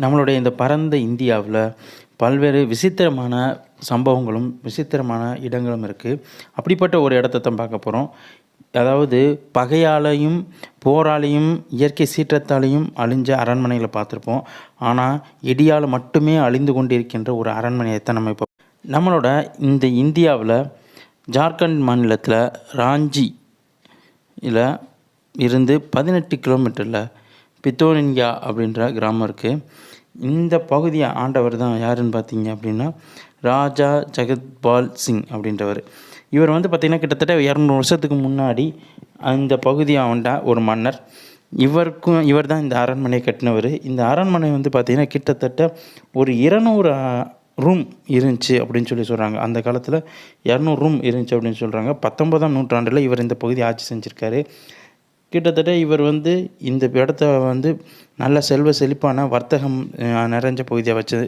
நம்மளுடைய இந்த பரந்த இந்தியாவில் பல்வேறு விசித்திரமான சம்பவங்களும் விசித்திரமான இடங்களும் இருக்குது அப்படிப்பட்ட ஒரு இடத்த தான் பார்க்க போகிறோம் அதாவது பகையாலையும் போராலையும் இயற்கை சீற்றத்தாலையும் அழிஞ்ச அரண்மனைகளை பார்த்துருப்போம். ஆனால் இடியால் மட்டுமே அழிந்து கொண்டிருக்கின்ற ஒரு அரண்மனையை தான் நம்ம இப்போ நம்மளோட இந்த இந்தியாவில் ஜார்க்கண்ட் மாநிலத்தில் ராஞ்சி இதில் இருந்து பதினெட்டு கிலோமீட்டரில் பித்தோனின்யா அப்படின்ற கிராமம் இருக்குது இந்த பகுதியை ஆண்டவர் தான் யாருன்னு பார்த்தீங்க அப்படின்னா ராஜா ஜெகத்பால் சிங் அப்படின்றவர். இவர் வந்து பார்த்திங்கன்னா கிட்டத்தட்ட இரநூறு வருஷத்துக்கு முன்னாடி அந்த பகுதியை ஆண்ட ஒரு மன்னர். இவருக்கும் இவர் தான் இந்த அரண்மனையை கட்டினவர். இந்த அரண்மனை வந்து பார்த்திங்கன்னா கிட்டத்தட்ட ஒரு இருநூறு ரூம் இருந்துச்சு அப்படின்னு சொல்லி சொல்கிறாங்க அந்த காலத்தில் இரநூறு ரூம் இருந்துச்சு அப்படின்னு சொல்கிறாங்க பத்தொன்பதாம் நூற்றாண்டில் இவர் இந்த பகுதி ஆட்சி செஞ்சுருக்காரு. கிட்டத்தட்ட இவர் வந்து இந்த இடத்த வந்து நல்ல செல்வ செழிப்பான வர்த்தகம் நிறைஞ்ச பகுதியை வச்சு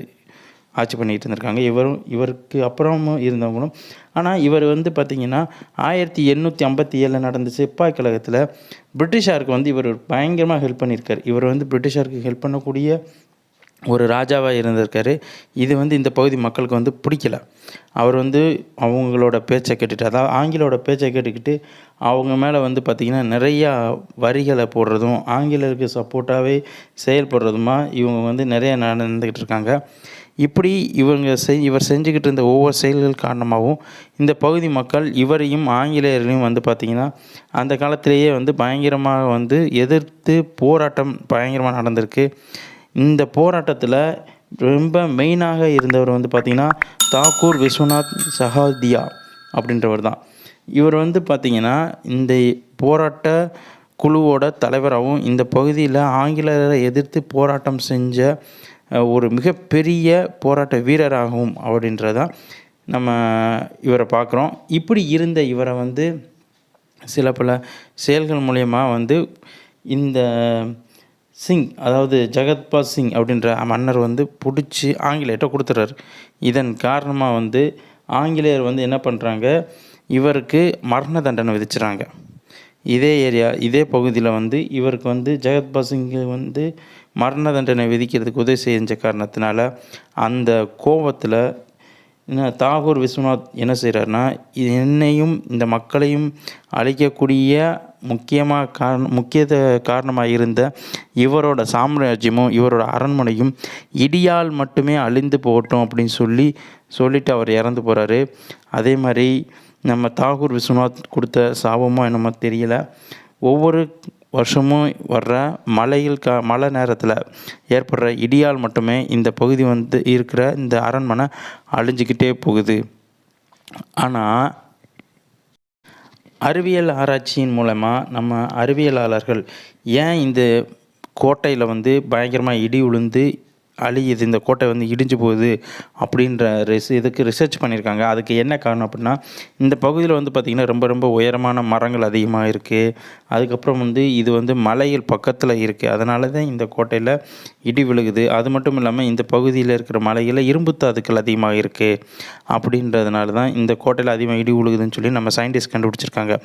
ஆட்சி பண்ணிகிட்டு இருந்திருக்காங்க. இவரும் இவருக்கு அப்புறமும் இருந்தவங்களும். ஆனால் இவர் வந்து பார்த்திங்கன்னா ஆயிரத்தி எண்ணூற்றி ஐம்பத்தி ஏழில் நடந்த சிப்பாய் கழகத்தில் பிரிட்டிஷாருக்கு வந்து இவர் பயங்கரமாக ஹெல்ப் பண்ணியிருக்கார். இவர் வந்து பிரிட்டிஷாருக்கு ஹெல்ப் பண்ணக்கூடிய ஒரு ராஜாவாக இருந்திருக்காரு. இது வந்து இந்த பகுதி மக்களுக்கு வந்து பிடிக்கல. அவர் வந்து அவங்களோட பேச்சை கேட்டுட்டு அதாவது ஆங்கிலோட பேச்சை கேட்டுக்கிட்டு அவங்க மேலே வந்து பார்த்திங்கன்னா நிறையா வரிகளை போடுறதும் ஆங்கிலருக்கு சப்போர்ட்டாகவே செயல்படுறதுமா இவங்க வந்து நிறைய நடந்துக்கிட்டு இருக்காங்க. இப்படி இவங்க செய் இவர் செஞ்சுக்கிட்டு இருந்த ஒவ்வொரு செயல்கள் காரணமாகவும் இந்த பகுதி மக்கள் இவரையும் ஆங்கிலேயர்களையும் வந்து பார்த்திங்கன்னா அந்த காலத்திலேயே வந்து பயங்கரமாக வந்து எதிர்த்து போராட்டம் பயங்கரமாக நடந்திருக்கு. இந்த போராட்டத்தில் ரொம்ப மெயினாக இருந்தவர் வந்து பார்த்திங்கன்னா தாக்கூர் விஸ்வநாத் சஹாதியா அப்படின்றவர் தான் இவர் வந்து பார்த்திங்கன்னா இந்த போராட்ட குழுவோட தலைவராகவும் இந்த பகுதியில் ஆங்கிலேயரை எதிர்த்து போராட்டம் செஞ்ச ஒரு மிகப்பெரிய போராட்ட வீரராகவும் அப்படின்றதான் நம்ம இவரை பார்க்குறோம். இப்படி இருந்த இவரை வந்து சில பல செயல்கள் மூலயமா வந்து இந்த சிங் அதாவது ஜெகத்பால் சிங் அப்படின்ற மன்னர் வந்து பிடிச்சி ஆங்கிலேயர்கிட்ட கொடுத்துட்றாரு இதன் காரணமாக வந்து ஆங்கிலேயர் வந்து என்ன பண்ணுறாங்க இவருக்கு மரண தண்டனை விதிச்சுறாங்க. இதே ஏரியா இதே பகுதியில் வந்து இவருக்கு வந்து ஜெகத் பசிங்கு வந்து மரண தண்டனை விதிக்கிறதுக்கு உதவி செஞ்ச காரணத்தினால அந்த கோபத்தில் என்ன தாகூர் விஸ்வநாத் என்ன செய்கிறாருன்னா என்னையும் இந்த மக்களையும் அழிக்கக்கூடிய முக்கியமாக காரணம் முக்கிய காரணமாக இருந்த இவரோட சாம்ராஜ்யமும் இவரோட அரண்மனையும் இடியால் மட்டுமே அழிந்து போகட்டும் அப்படின்னு சொல்லி சொல்லிட்டு அவர் இறந்து போகிறாரு அதே மாதிரி நம்ம தாகூர் விஸ்வநாத் கொடுத்த சாபமோ என்னமோ தெரியல. ஒவ்வொரு வருஷமும் வர்ற மழையில் கா மழை நேரத்தில் ஏற்படுற இடியால் மட்டுமே இந்த பகுதி வந்து இருக்கிற இந்த அரண்மனை அழிஞ்சிக்கிட்டே போகுது. ஆனால் அறிவியல் ஆராய்ச்சியின் மூலமாக நம்ம அறிவியலாளர்கள் ஏன் இந்த கோட்டையில் வந்து பயங்கரமாக இடி உளுந்து அழியுது இந்த கோட்டை வந்து இடிஞ்சு போகுது அப்படின்ற ரிஸ் இதுக்கு ரிசர்ச் பண்ணியிருக்காங்க. அதுக்கு என்ன காரணம் அப்படின்னா இந்த பகுதியில் வந்து பார்த்திங்கன்னா ரொம்ப ரொம்ப உயரமான மரங்கள் அதிகமாக இருக்குது அதுக்கப்புறம் வந்து இது வந்து மலையில் பக்கத்தில் இருக்குது அதனால தான் இந்த கோட்டையில் இடி விழுகுது. அது மட்டும் இல்லாமல் இந்த பகுதியில் இருக்கிற மலையில் இரும்பு தாதுக்கள் அதிகமாக இருக்குது அப்படின்றதுனால தான் இந்த கோட்டையில் அதிகமாக இடி விழுகுதுன்னு சொல்லி நம்ம சயின்டிஸ்ட் கண்டுபிடிச்சிருக்காங்க.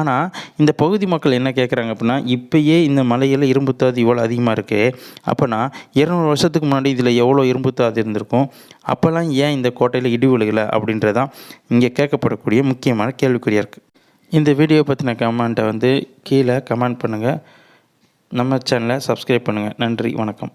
ஆனால் இந்த பகுதி மக்கள் என்ன கேட்குறாங்க அப்படின்னா இப்போயே இந்த மலையில் இரும்பு தாது இவ்வளோ அதிகமாக இருக்குது அப்போனா இரநூறு வருஷத்துக்கு முன்னாடி இதில் எவ்வளோ இரும்புத்தாது இருந்திருக்கும் அப்போல்லாம் ஏன் இந்த கோட்டையில் இடி விழுகலை அப்படின்றதான் இங்கே கேட்கப்படக்கூடிய முக்கியமான கேள்விக்குறியாக இருக்குது இந்த வீடியோ பற்றின கமெண்ட்டை வந்து கீழே கமெண்ட் பண்ணுங்கள் நம்ம சேனலை சப்ஸ்கிரைப் பண்ணுங்கள் நன்றி வணக்கம்.